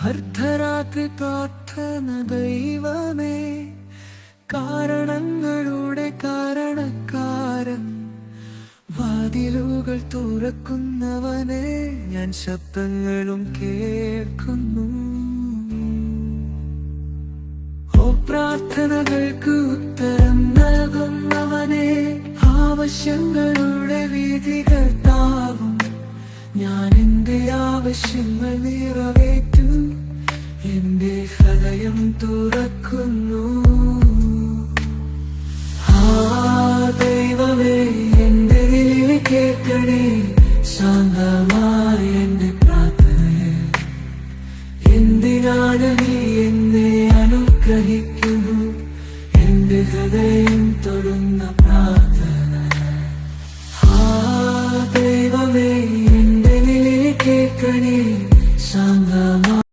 അർദ്ധരാത്രി പ്രാർത്ഥന ദൈവമേ കാരണങ്ങളുടെ കാരണക്കാരൻ വാതിലുകൾ തുറക്കുന്നവനെ ഞാൻ ശബ്ദങ്ങളും കേൾക്കുന്നു. ഓ പ്രാർത്ഥനകൾക്ക് ഉത്തരം നൽകുന്നവനെ ആവശ്യങ്ങളുടെ വീതികൾ ഞാൻ എന്റെ ആവശ്യങ്ങൾ ഹൃദയം തുറക്കുന്നു. ആ ദൈവമേ എന്റെ വിളിവി കേൾക്കണേ ശാന്തമായി എന്റെ പ്രാർത്ഥന എന്തിനാണ് നീ എന്നെ അനുഗ്രഹിക്കുന്നു? എന്റെ ഹൃദയം തൊടുന്ന പ്രാർത്ഥന ആ ദൈവമേ എന്റെ വിളിവി കേൾക്കണേ ശാന്തമായി